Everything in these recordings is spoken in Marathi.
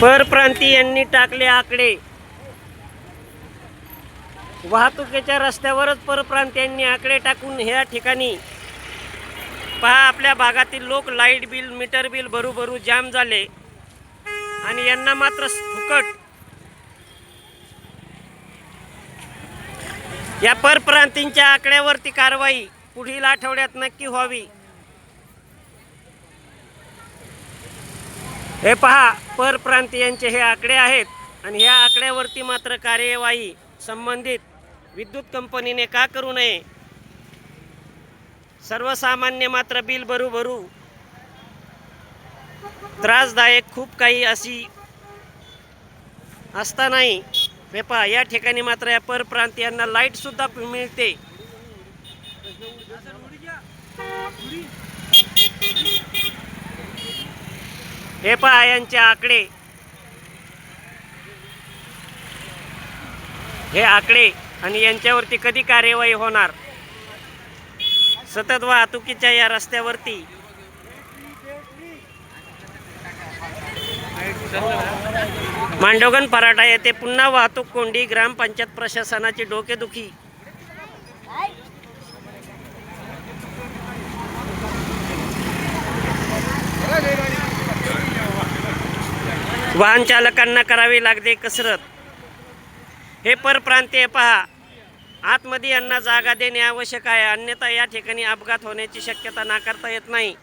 परप्रांती यांनी टाकले आकडे. वाहतुकीच्या रस्त्यावरच परप्रांतीयांनी आकडे टाकून ह्या ठिकाणी पहा आपल्या भागातील लोक लाइट बिल मीटर बिल भरू भरू जाम झाले. आणि यांना मात्र फुकट. या परप्रांतींच्या आकड्यावरती कारवाई पुढील आठवड्यात नक्की व्हावी. हे पहा परप्रांतीयांचे हे आकडे आहेत आणि ह्या आकड्यावरती मात्र कार्यवाही संबंधित विद्युत कंपनीने का करू नये? सर्वसामान्य मात्र बिल भरू भरू त्रासदायक खूप काही अशी असतानाही वेपा या ठिकाणी मात्र या परप्रांतीयांना लाईटसुद्धा मिळते. हे पहा यांचे आकडे. हे आकडे आणि यांच्यावरती कधी कार्यवाही होणार? सतत वाहतुकीच्या या रस्त्यावरती. मांडोगन पराठा येथे पुन्हा वाहतूक कोंडी ग्रामपंचायत प्रशासनाची डोकेदुखी. वाहन चालकांना करावी लागते कसरत. हे परप्रांतीय पहा. आतमध्ये यांना जागा देणे आवश्यक आहे. अन्यथा या ठिकाणी अपघात होण्याची शक्यता नाकारता येत नाही.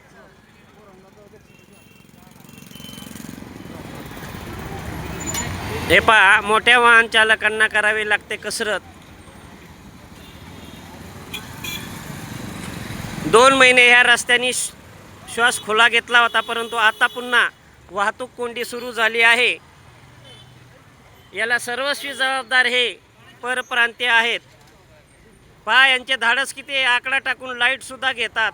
हे पहा मोठ्या वाहन चालकांना करावी लागते कसरत. दोन महिने ह्या रस्त्याने श्- श्वास खुला घेतला होता परंतु आता पुन्हा वाहतूक कोंडी सुरू झाली आहे. याला सर्वस्वी जबाबदार हे परप्रांतीय आहेत. पहा यांचे धाडस किती आकडा टाकून लाईटसुद्धा घेतात.